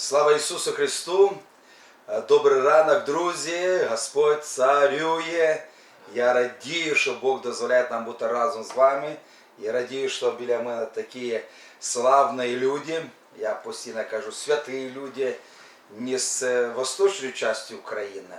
Слава Ісусу Христу! Е, Добрий ранок, друзі! Господь царює. Я радію, що Бог дозволяє нам бути разом з вами. Я радію, що біля мене такі славні люди. Я постійно кажу, святі люди не з е, восточної частини України,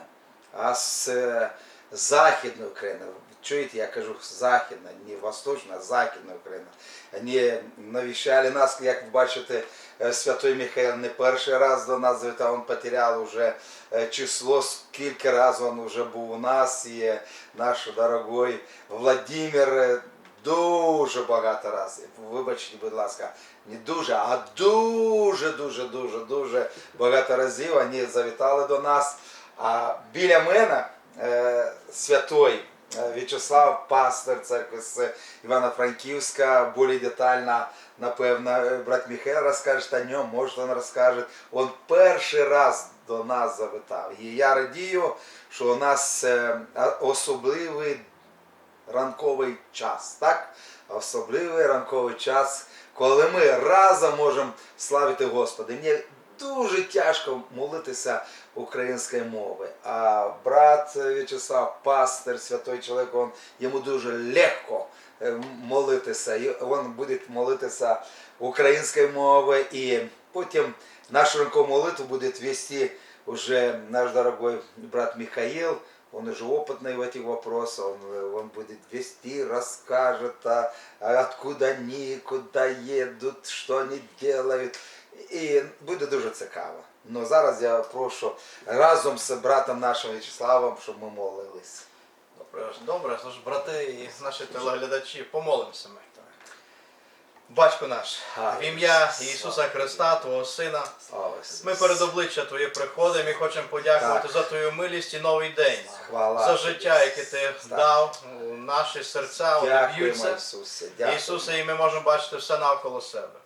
а з е, Західної України. Чуєте, я кажу західна, не восточна, а західна Україна. Вони навіщали нас, як ви бачите, Святой Михайло не перший раз до нас завітав, він потеряв уже е, число, скільки разів він вже був у нас. І наш дорогой Владимир е, дуже багато разів. Вибачте, будь ласка, не дуже, а дуже, дуже, дуже, дуже багато разів вони завітали до нас. А біля мене е, святой е, В'ячеслав, пастор церкви з Івано-Франківська, більш детально, напевно, е, брат Михайло розкаже о ньому, може він розкаже. Він перший раз до нас завітав. І я радію, що у нас е, особливий ранковий час, так? Особливий ранковий час, коли ми разом можемо славити Господа. Мені дуже тяжко молитися українською мовою. А брат В'ячеслав, пастир, святой чоловік, він, йому дуже легко е, молитися. І Він буде молитися українською мовою. І потім нашу ранкову молитву буде вести уже наш дорогой брат Михаил. Он уже опытный в этих вопросах, он, э, он будет вести, расскажет, а, а откуда они, куда едут, что они делают. І буде дуже цікаво. Ну зараз я прошу разом з братом нашим В'ячеславом, щоб ми молились. Добре, добре, тож брати і наші телеглядачі, помолимося ми. Батько наш, в ім'я Ісуса Христа, Твого Сина, ми перед обличчя Твоє приходимо і хочемо подякувати Так. за Твою милість і новий день, Хвала за життя, яке Ти Так. дав у наші серця, вони б'ються. Ісусе, і ми можемо бачити все навколо себе.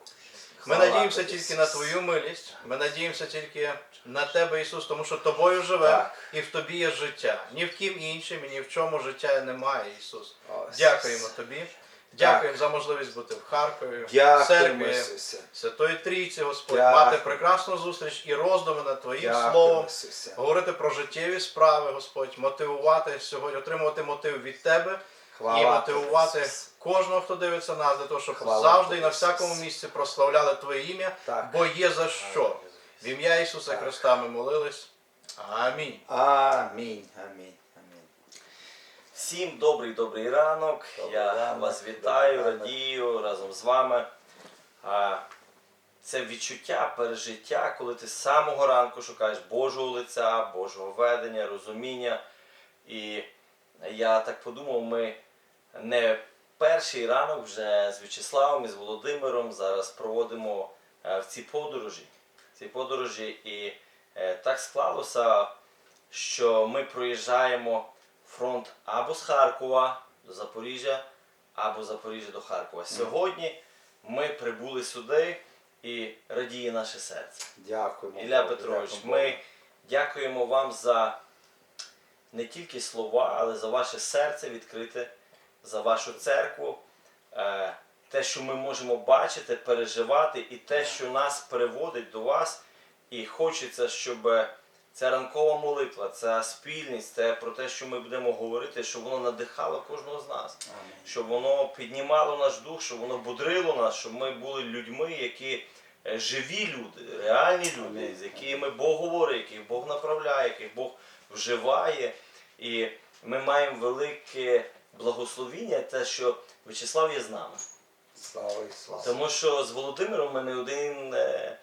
Ми надіємося тільки на Твою милість, ми надіємося тільки на Тебе, Ісус, тому що Тобою живе і в Тобі є життя. Ні в ким іншим і ні в чому життя немає, Ісус. Дякуємо Тобі. Дякуємо за можливість бути в Харкові, в церкві. Святої Трійці, Господь, мати прекрасну зустріч і роздуми над Твоїм словом, говорити про життєві справи, Господь, мотивувати сьогодні, отримувати мотив від Тебе Хвала і мотивувати. Кожного, хто дивиться нас, для того, щоб Хвала завжди і на всякому місці прославляли Твоє ім'я, Так. бо є за що. В ім'я Ісуса Так. Христа ми молились. Амінь. Амінь. Амінь. Амінь. Всім добрий добрий ранок. Добрий Я ранок, вас вітаю, добрий ранок. радію разом з вами. Це відчуття, пережиття, коли ти з самого ранку шукаєш Божого лиця, Божого ведення, розуміння. І я так подумав, ми не перший ранок вже з В'ячеславом і з Володимиром зараз проводимо е, в цій подорожі. В цій подорожі. І е, так склалося, що ми проїжджаємо фронт або з Харкова до Запоріжжя, або з Запоріжжя до Харкова. Сьогодні ми прибули сюди і радіє наше серце. Дякуємо. Ілля Петрович, дякуємо ми дякуємо вам за не тільки слова, але за ваше серце відкрите, за вашу церкву, е, те, що ми можемо бачити, переживати, і те, що нас приводить до вас. І хочеться, щоб ця ранкова молитва, ця спільність, це про те, що ми будемо говорити, щоб воно надихало кожного з нас щоб воно піднімало наш дух, щоб воно бодрило нас, щоб ми були людьми, які е, живі люди, реальні люди, з якими Бог говорить, яких Бог направляє, яких Бог вживає. І ми маємо велике благословіння, те, що В'ячеслав є з нами. Слава Ісусу. Тому що з Володимиром ми не один е,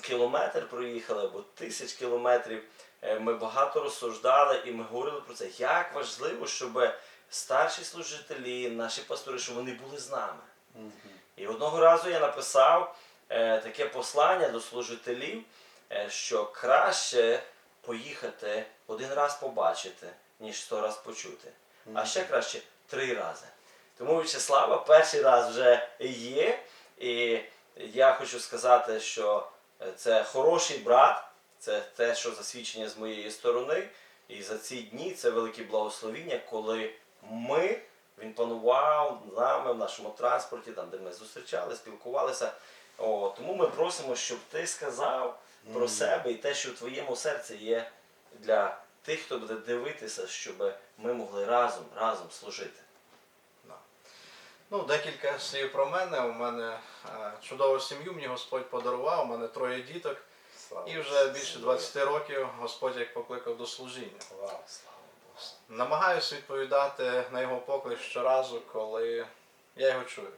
кілометр проїхали, або тисяч кілометрів. Е, Ми багато розсуждали і ми говорили про це, як важливо, щоб старші служителі, наші пастори, щоб вони були з нами. Мгм. І одного разу я написав е, таке послання до служителів, що краще поїхати один раз побачити, ніж сто раз почути. А ще краще три рази. Тому В'ячеслава перший раз вже є. І я хочу сказати, що е, це хороший брат, це те, що засвідчення з моєї сторони. І за ці дні це велике благословіння, коли ми, він панував нами в нашому транспорті, там, де ми зустрічали, спілкувалися. О, тому ми просимо, щоб ти сказав про себе і те, що в твоєму серці є для тих, хто буде дивитися, щоб ми могли разом, разом служити. Ну, декілька слів про мене. У мене е, чудову сім'ю мені Господь подарував, у мене троє діток. Слава І вже більше 20 років Господь як покликав до служіння. Слава Богу. Намагаюся відповідати на його поклик щоразу, коли я його чую.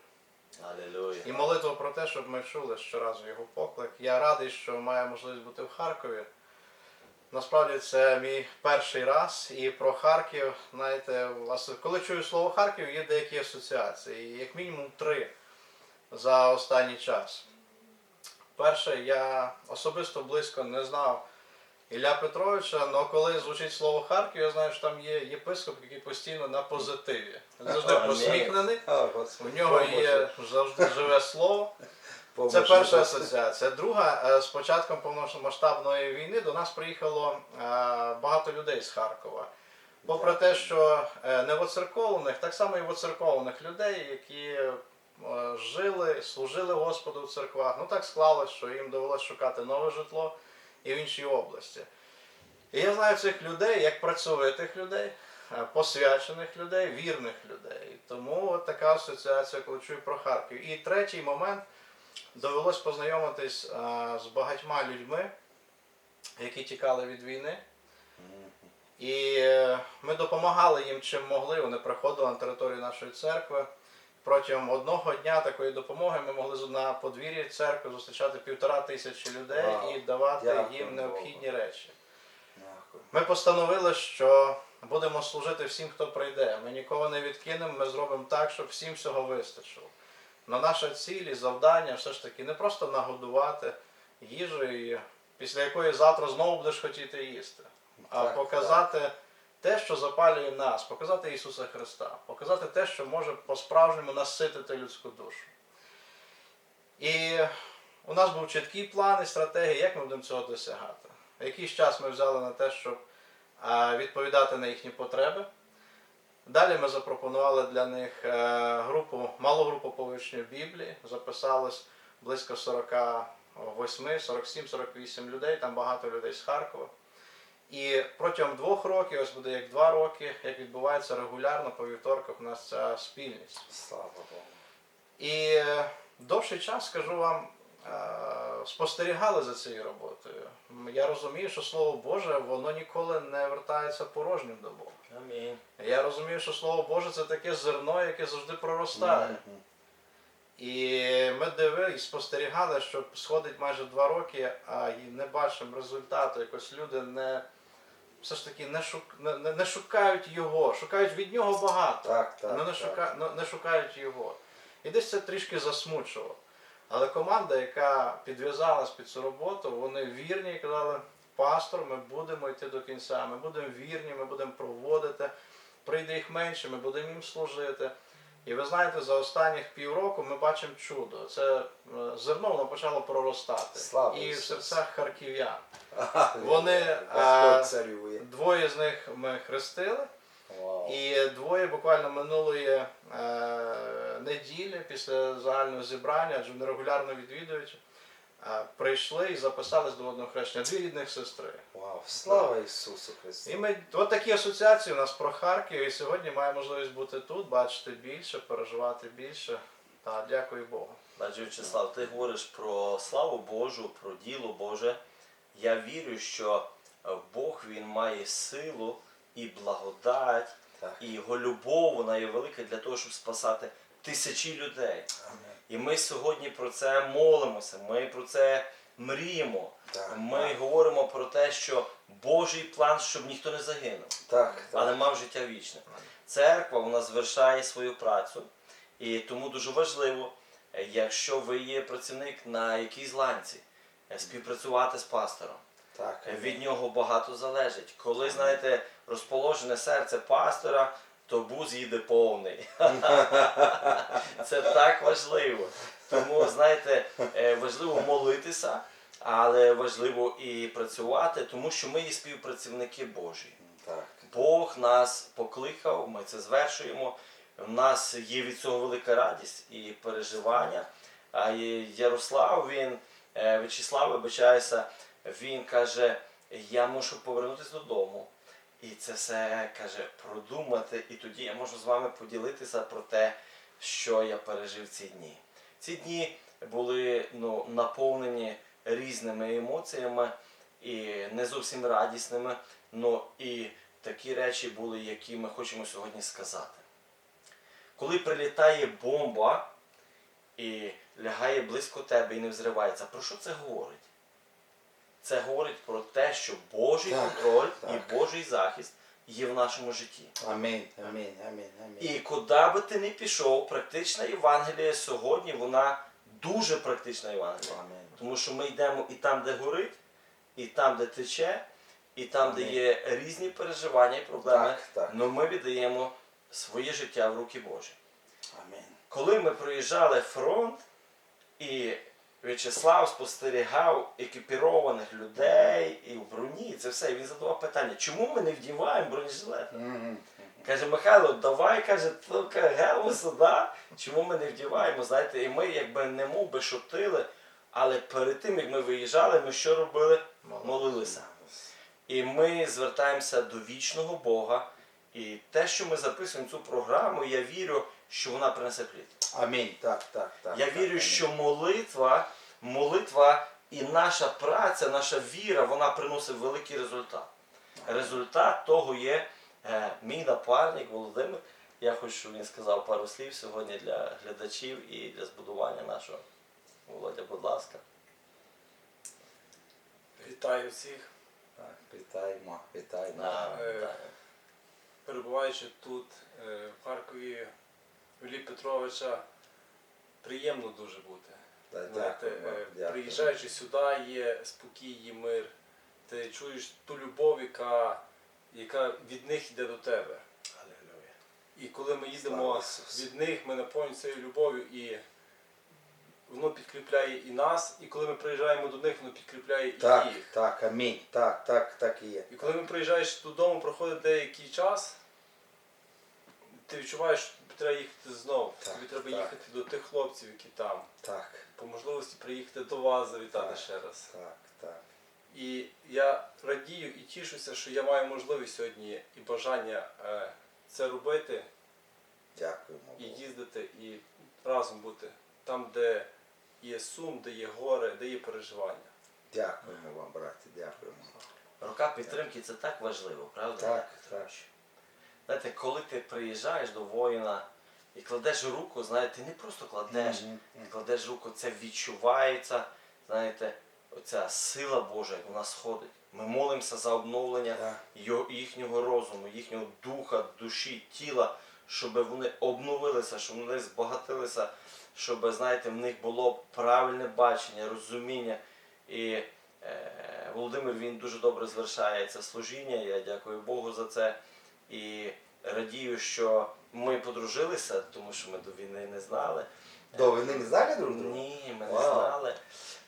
Алілуя. І молитва про те, щоб ми чули щоразу його поклик. Я радий, що маю можливість бути в Харкові. Насправді це мій перший раз. І про Харків, знаєте, власне, коли чую слово Харків, є деякі асоціації, як мінімум три за останній час. Перше, я особисто близько не знав Ілля Петровича, але коли звучить слово Харків, я знаю, що там є єпископ, який постійно на позитиві. Завжди посміхнений. У нього є завжди живе слово. Це перша асоціація. Друга, е, з початком повномасштабної війни до нас приїхало е, багато людей з Харкова. Попри те, що е, не воцерковлених, так само і воцерковлених людей, які жили, служили Господу в церквах. Ну так склалось, що їм довелося шукати нове житло і в іншій області. І я знаю цих людей як працьовитих людей, посвячених людей, вірних людей. Тому от така асоціація, коли чую про Харків. І третій момент довелось познайомитись е, з багатьма людьми, які тікали від війни. І е, ми допомагали їм чим могли. Вони приходили на територію нашої церкви. Протягом одного дня такої допомоги ми могли на подвір'ї церкви зустрічати півтора тисячі людей Вау. і давати Дякую їм необхідні речі. Дякую. Ми постановили, що будемо служити всім, хто прийде. Ми нікого не відкинемо, ми зробимо так, щоб всім всього вистачило. Но наша ціль і завдання все ж таки не просто нагодувати їжею, після якої завтра знову будеш хотіти їсти, а Так, показати те, що запалює нас, показати Ісуса Христа, показати те, що може по-справжньому наситити людську душу. І у нас був чіткий план і стратегія, як ми будемо цього досягати. Якийсь час ми взяли на те, щоб відповідати на їхні потреби. Далі ми запропонували для них е, групу, малу групу по Біблії. Записалось близько 48, 47, 48 людей, там багато людей з Харкова. І протягом двох років, ось буде як два роки, як відбувається регулярно по вівторках у нас ця спільність. Слава Богу. І е, довший час, скажу вам, спостерігали за цією роботою. Я розумію, що Слово Боже, воно ніколи не вертається порожнім до Бога. Амінь. Я розумію, що Слово Боже це таке зерно, яке завжди проростає. Мгм. І ми дивилися спостерігали, що сходить майже два роки, а і не бачимо результату. Якось люди не все ж таки не, шук, не, не, шукають його, шукають від нього багато. Так, так. Ну, не, так. шука, не шукають його. І десь це трішки засмучувало. Але команда, яка підв'язалась під цю роботу, вони вірні і казали, пастор, ми будемо йти до кінця, ми будемо вірні, ми будемо проводити, прийде їх менше, ми будемо їм служити. І ви знаєте, за останніх півроку ми бачимо чудо. Це е, зерно воно почало проростати. Слава і в серцях харків'ян. Вони, а, царює. Двоє з них ми хрестили. І двоє буквально минулої е, неділі після загального зібрання, адже вони регулярно відвідують, е, прийшли і записались до одного хрещення. Дві рідних сестри. Вау. Слава Ісусу Христу. І ми от такі асоціації у нас про Харків, і сьогодні маємо можливість бути тут, бачити більше, переживати більше. Та дякую Богу. Адже Вячеслав, ти говориш про славу Божу, про діло Боже. Я вірю, що Бог він має силу і благодать, Так. і його любов вона є велика для того, щоб спасати тисячі людей. Амінь. І ми сьогодні про це молимося, ми про це мріємо. Так, Ми так. говоримо про те, що Божий план, щоб ніхто не загинув, Так, але мав життя вічне. Церква вона звершає свою працю, і тому дуже важливо, якщо ви є працівник на якійсь ланці, е, співпрацювати з пастором. Так. Е, Від нього багато залежить. Коли знаєте розположене серце пастора, то бус їде повний. Це так важливо. Тому, знаєте, е, важливо молитися, але важливо і працювати, тому що ми є співпрацівники Божі. Так. Бог нас покликав, ми це звершуємо. У нас є від цього велика радість і переживання. А Ярослав, він, е, В'ячеслав, вибачаюся, він каже, я мушу повернутися додому. І це все каже продумати, і тоді я можу з вами поділитися про те, що я пережив ці дні. Ці дні були ну, наповнені різними емоціями і не зовсім радісними. Ну і такі речі були, які ми хочемо сьогодні сказати. Коли прилітає бомба і лягає близько тебе і не взривається, про що це говорить? Це говорить про те, що Божий Так, контроль так. і Божий захист є в нашому житті. Амінь, амінь, амінь, амінь. І куди би ти не пішов, практична Євангелія сьогодні вона дуже практична Євангелія. Амінь. Тому що ми йдемо і там, де горить, і там, де тече, і там, де є різні переживання і проблеми. Але ми віддаємо своє життя в руки Божі. Амінь. Коли ми проїжджали фронт, і В'ячеслав спостерігав екіпірованих людей і в броні, це все, і він задавав питання, чому ми не вдіваємо бронежилети? Мгм. Каже, Михайло, давай, каже, тільки гелу сюди. Чому ми не вдіваємо? Знаєте, і ми якби не мов би шутили, але перед тим, як ми виїжджали, ми що робили? Молилися. І ми звертаємося до вічного Бога. І те, що ми записуємо цю програму, я вірю, що вона принесе плід. Амінь. Так, так, так. Я так, вірю, амінь. що молитва, молитва і наша праця, наша віра, вона приносить великий результат. Результат того є е, мій напарник Володимир. Я хочу, щоб він сказав пару слів сьогодні для глядачів і для збудування нашого. Володя, будь ласка. Вітаю всіх. Так, вітаємо, вітаємо. Да, Е. Перебуваючи тут, е, в Харкові, в Петровича, приємно дуже бути. Да, Знаєте, Дякуємо, е, дякуємо. приїжджаючи сюди, є спокій, є мир. Ти чуєш ту любов, яка, яка від них йде до тебе. Алілуя. І коли ми їдемо від них, ми наповнюємо цією любов'ю і воно підкріпляє і нас, і коли ми приїжджаємо до них, воно підкріпляє і їх. так, амінь. Так, так, так і є. І коли ми приїжджаєш додому, проходить деякий час, ти відчуваєш, треба їхати знову. Так, тобі треба так. їхати до тих хлопців, які там. Так, По можливості приїхати до вас, завітати Так. ще раз. так, так. І я радію і тішуся, що я маю можливість сьогодні і бажання е, це робити, Дякуємо. і їздити, і разом бути там, де є сум, де є горе, де є переживання. Дякуємо вам, браті, дякуємо. Рука підтримки це так важливо, правда? Так, так. Знаєте, коли ти приїжджаєш до воїна і кладеш руку, знаєте, ти не просто кладеш, Мгм. ти кладеш руку, це відчувається, знаєте, оця сила Божа, як вона сходить. Ми молимося за обновлення його- їхнього розуму, їхнього духа, душі, тіла, щоб вони обновилися, щоб вони збагатилися, щоб, знаєте, в них було правильне бачення, розуміння. І е, Володимир він дуже добре звершає це служіння. Я дякую Богу за це. І радію, що ми подружилися, тому що ми до війни не знали. До війни не знали друг друга? Ні, ми не Вау. знали.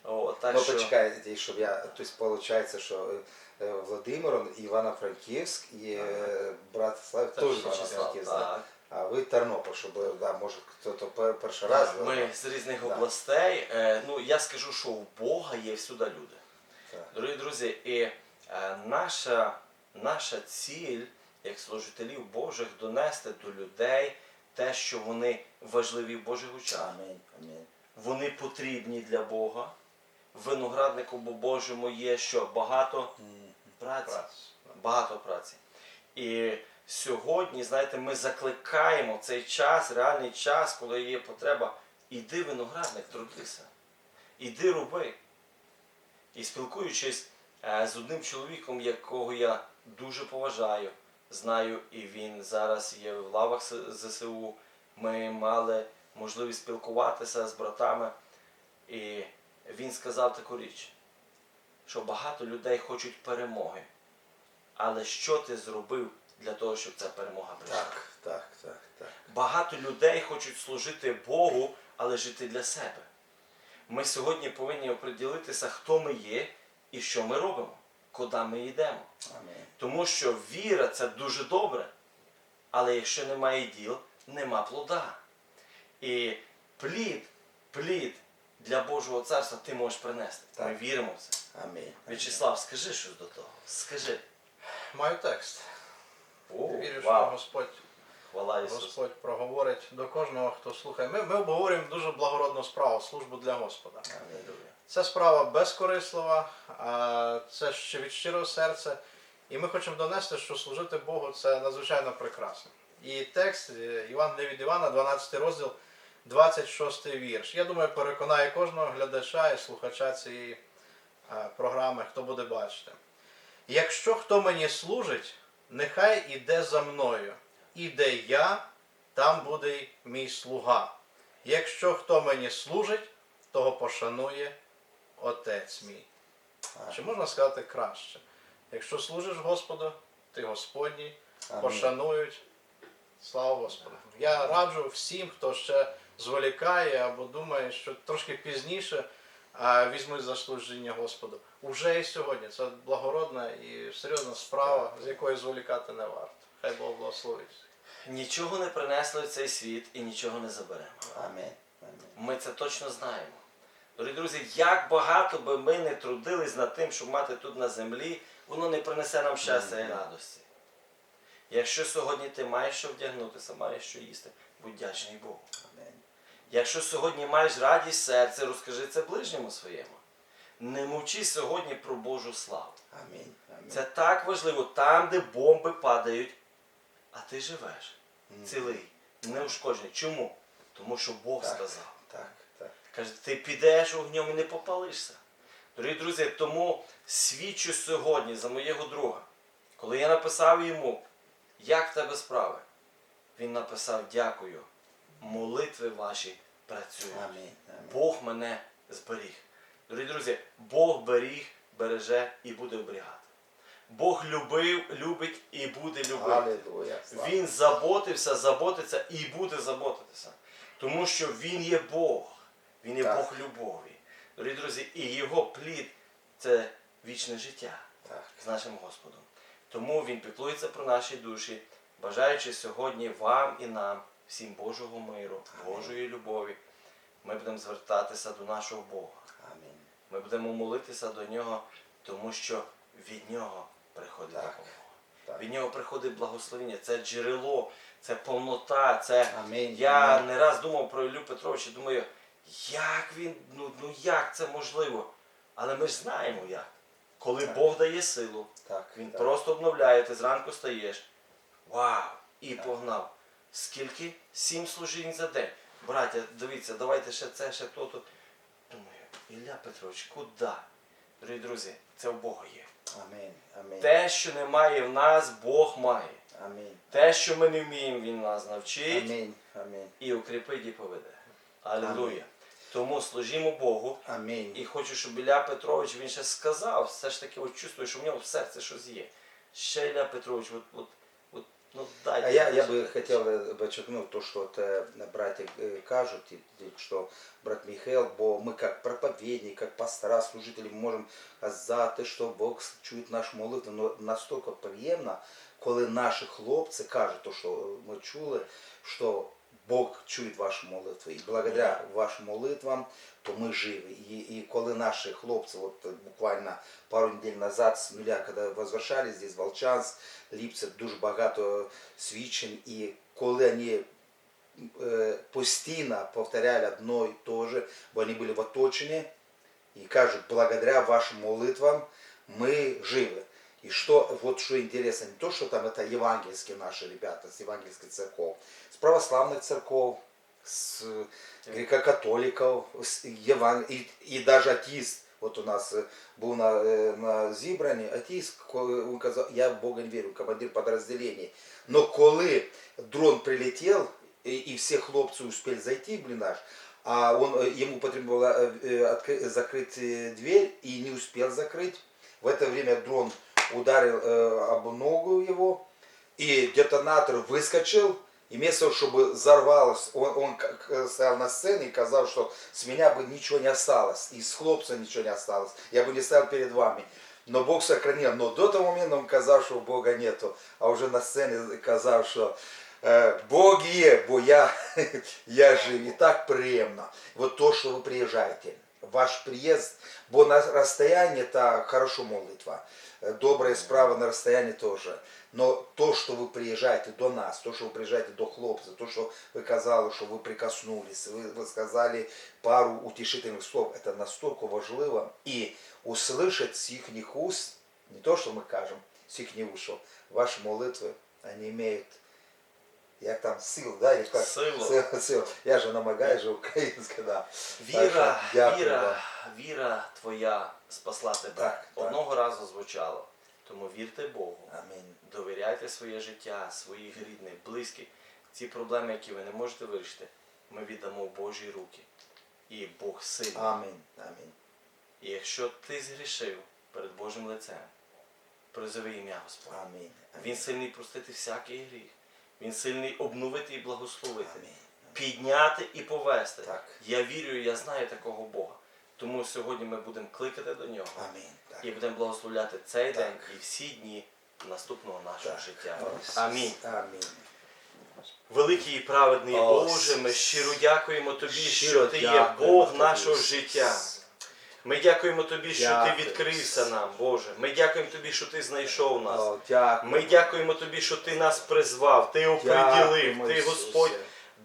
О, так ну, що... почекайте, щоб я, тобто, виходить, що е, Владимир, Івано-Франківськ і е, брат Слав теж Івано-Франківськ, да? так. а ви Тернопіль, щоб, да, може, хто-то пер- перший раз. Да, ми з різних Да. областей. Е, ну, я скажу, що у Бога є всюди люди. Так. Дорогі друзі, і е, наша, наша ціль, як служителів Божих, донести до людей те, що вони важливі в Божих очах. Амінь, амінь. Вони потрібні для Бога. Винограднику Божому є що багато праці. Багато праці. І сьогодні, знаєте, ми закликаємо цей час, реальний час, коли є потреба, іди виноградник, трудися. Іди роби. І спілкуючись е, з одним чоловіком, якого я дуже поважаю, знаю, і він зараз є в лавах ЗСУ. Ми мали можливість спілкуватися з братами. І він сказав таку річ, що багато людей хочуть перемоги. Але що ти зробив для того, щоб ця перемога прийшла? Так, так, так, так. Багато людей хочуть служити Богу, але жити для себе. Ми сьогодні повинні оприділитися, хто ми є і що ми робимо, куди ми йдемо. Амінь. Тому що віра це дуже добре, але якщо немає діл, нема плода. І плід, плід для Божого царства ти можеш принести. Ми віримо в це. Амінь. В'ячеслав, скажи щось до того. Скажи. Маю текст. О, Вірю, що вау. Господь, Хвала Ісусу. Господь проговорить до кожного, хто слухає. Ми, ми обговорюємо дуже благородну справу, службу для Господа. Алілуя. Це справа безкорислива, це ще від щирого серця. І ми хочемо донести, що служити Богу це надзвичайно прекрасно. І текст е, Іван від Івана, 12 розділ, 26 вірш. Я думаю, переконає кожного глядача і слухача цієї е, програми, хто буде бачити. Якщо хто мені служить, нехай іде за мною. І де я, там буде мій слуга. Якщо хто мені служить, того пошанує Отець мій. Чи можна сказати краще? Якщо служиш Господу, ти Господній, пошанують. Слава Господу. Я раджу всім, хто ще зволікає або думає, що трошки пізніше візьмуть за служіння Господу. Уже і сьогодні. Це благородна і серйозна справа, з якої зволікати не варто. Хай Бог благословить. Нічого не принесли в цей світ і нічого не заберемо. Амінь. Амінь. Ми це точно знаємо. Дорогі друзі, як багато би ми не трудились над тим, щоб мати тут на землі, воно не принесе нам щастя і радості. Якщо сьогодні ти маєш що вдягнутися, маєш що їсти, будь вдячний Богу. Якщо сьогодні маєш радість серця, розкажи це ближньому своєму. Не мовчи сьогодні про Божу славу. Амінь. Амінь. Це так важливо, там, де бомби падають, а ти живеш цілий, неушкоджений. Чому? Тому що Бог Так. сказав. Каже, ти підеш огнем і не попалишся. Дорогі друзі, тому свідчу сьогодні за моєго друга. Коли я написав йому, як в тебе справи, він написав дякую. Молитви ваші працюють. Амінь. Бог мене зберіг. Дорогі друзі, Бог беріг, береже і буде оберігати. Бог любив, любить і буде любити. Алілуя. Він заботився, заботиться і буде заботитися. Тому що Він є Бог. Він є Так. Бог любові. Дорогі друзі, і його плід це вічне життя Так. з нашим Господом. Тому Він піклується про наші душі, бажаючи сьогодні вам і нам, всім Божого миру, Амінь. Божої любові. Ми будемо звертатися до нашого Бога. Амінь. Ми будемо молитися до нього, тому що від нього приходить Так. допомога. Так. Від нього приходить благословення, це джерело, це повнота. Це Амінь. я Амінь. не раз думав про Іллю Петровича, думаю, як він, ну, ну як це можливо? Але ми ж знаємо як. Коли Так. Бог дає силу, Так. він так. просто обновляє, ти зранку стаєш. Вау! І Так. погнав. Скільки? Сім служінь за день. Браття, дивіться, давайте ще це, ще то, то. Думаю, Ілля Петрович, куди? Дорогі друзі, це в Бога є. Амінь. Амінь. Те, що немає в нас, Бог має. Амінь. Те, що ми не вміємо, Він нас навчить Амінь. Амінь. і укріпить і поведе. Алілуя. Амінь. Тому служімо Богу. Амінь. І хочу, щоб Ілля Петрович він ще сказав, все ж таки от чувствую, що в нього в серці щось є. Ще Ілля Петрович, от, от, от, ну дайте. А я, я щось. бы хотел э, подчеркнуть то, что вот, э, братья э, кажут, и- и что брат Михаил, бо мы как проповедник, как пастора, служители можем казати, що Бог чує нашу молитву, но настолько приємно, коли наші хлопці кажуть, то, що ми чули, що Бог чує вашу молитву. І благодаря вашим молитвам, то ми живі. І, і коли наші хлопці, от э, буквально пару недель назад з нуля, коли возвращались здесь, в Волчанск, Ліпце дуже багато свідчень, і коли вони е, постійно повторяли одно і те же, бо вони були в оточенні, і кажуть, благодаря вашим молитвам мы живы. И что, вот что интересно, не то, что там это евангельские наши ребята, с евангельских церков, с православных церков, с греко-католиков, с еван... и, и даже атеист, вот у нас э, был на, э, на зібранні, атеист, коли він казав, я в Бога не вірю, командир подразделений. Но коли дрон прилетел, и, и все хлопцы успели зайти в блиндаж, а он, э, ему потребно было э, э, откры- закрыть э, дверь и не успел закрыть. В это время дрон ударил э, об ногу его, и детонатор выскочил, и вместо того, чтобы взорвалось, он, он как, э, стоял на сцене и сказал, что с меня бы ничего не осталось, и с хлопца ничего не осталось, я бы не стоял перед вами. Но Бог сохранил. Но до того момента он сказал, что Бога нету, а уже на сцене сказал, что Е, Бог є, бо я, я жив. І так приємно. Вот то, що ви приїжджаєте. Ваш приїзд, бо на расстоянии это хорошо молитва. Э, Добрая справа на расстоянии тоже. Но то, что вы приезжаете до нас, то, что вы приезжаете до хлопців, то, що ви казали, що ви прикоснулись, ви, ви сказали пару утішительних слов, це настільки важливо. І услышать з їхніх уст, не то, що ми кажемо, з їхніх уст, що ваші молитви, вони мають як там сил, да, или как? Силу. Сил, сил. Я же намагаюсь же українська, да. Віра, Так що віра, віра твоя спасла тебе. Так, так. Одного разу звучало. Тому вірте Богу. Амінь. Довіряйте своє життя, своїх рідних, близьких. Ці проблеми, які ви не можете вирішити, ми віддамо в Божі руки. І Бог сильний. Амінь. Амінь. І якщо ти згрішив перед Божим лицем, призови ім'я Господа. Амінь. Він сильний простити всякий гріх. Він сильний обновити і благословити. Амінь. Підняти і повести. Так. Я вірю, я знаю такого Бога. Тому сьогодні ми будемо кликати до нього Амінь. Так. і будемо благословляти цей Так. день і всі дні наступного нашого Так. життя. Амінь. Амінь. Великий і праведний. Боже, ми щиро дякуємо Тобі, Щиро що Ти є Бог нашого життя. Ми дякуємо Тобі, що Ти відкрився нам, Боже. Ми дякуємо Тобі, що Ти знайшов нас. О, дякую. Ми дякуємо Тобі, що Ти нас призвав, Ти оприділив, Дякуємо, Ти, Ісусе. Господь,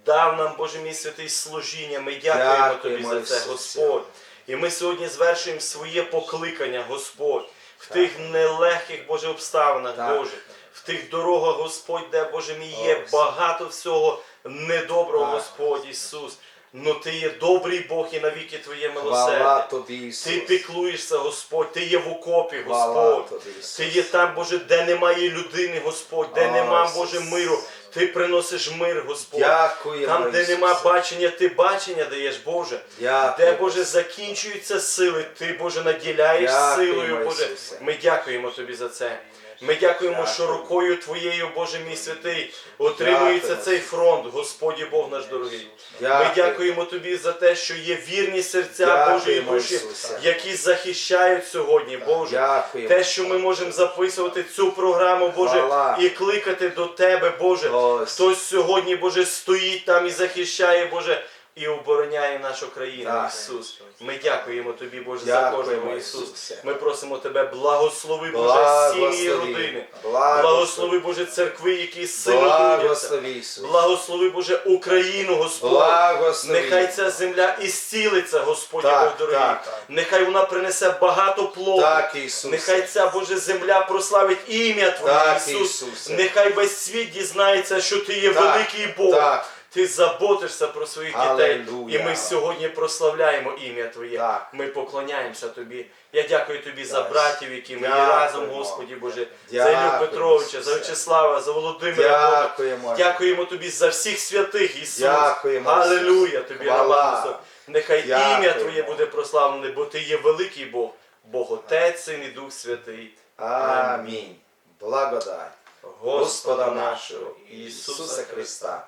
дав нам, Боже мій святий служіння. Ми дякуємо Тобі за це, Ісусе. Господь. І ми сьогодні звершуємо своє покликання, Господь, в тих нелегких, Боже, обставинах, Так. Боже, в тих дорогах, Господь, де, Боже мій, є багато всього недоброго, Так. Господь Ісус. Но Ти є добрий Бог і навіки Твоє милосердя. тобі. Ти піклуєшся, Господь, Ти є в окопі, Господь. тобі. Ти є там, Боже, де немає людини, Господь, де О, нема, Боже, миру. Ти приносиш мир, Господь. Дякуємо, Там, де Ісусе. нема бачення, ти бачення даєш, Боже. Дякуємо. Де, Боже, закінчуються сили, ти, Боже, наділяєш Дякуємо, силою, Боже. Ісусе. Ми дякуємо Тобі за це. Ми дякуємо, що рукою Твоєю, Боже мій святий, отримується Дякуємо. цей фронт, Господі Бог наш дорогий. Ми Дякуємо. Тобі за те, що є вірні серця Дякуємо, Божої душі, Ісусе. які захищають сьогодні, Боже. Дякуємо. Те, що ми можемо записувати цю програму, Боже, Хвала. і кликати до Тебе, Боже. Ось. Хтось сьогодні, Боже, стоїть там і захищає, Боже, і обороняє нашу країну, Так. Ісус. Ми дякуємо Тобі, Боже, за кожного Ісус. Ми просимо Тебе, благослови, Боже, сім'ї і родини. Благослови, Боже, церкви, які сили трудяться. Благослови, Ісус. Благослови, Боже, Україну, Господь. Благослови. Нехай ця земля ісцілиться, Господь Так, дорогий. так. Нехай вона принесе багато плоду. Так, Ісусе. Нехай ця Боже земля прославить ім'я Твоє, Так, Ісус. Ісусе. Нехай весь світ дізнається, що Ти є Так, великий Бог. так. Ти заботишся про своїх дітей. Алелуя. І ми сьогодні прославляємо ім'я Твоє. Так. Ми поклоняємося Тобі. Я дякую Тобі за братів, які ми є разом, Господі Боже, за Ілю Петровича, за Вячеслава, за Володимира. Дякуємо. Дякуємо Тобі за всіх святих, Ісус. Дякуємо, Ісус. Тобі, Хвала. Нехай Дякуємо. ім'я Твоє буде прославлене, бо Ти є великий Бог, Бог Отець, Син і Дух Святий. Амінь. Благодать Господа нашого Ісуса Христа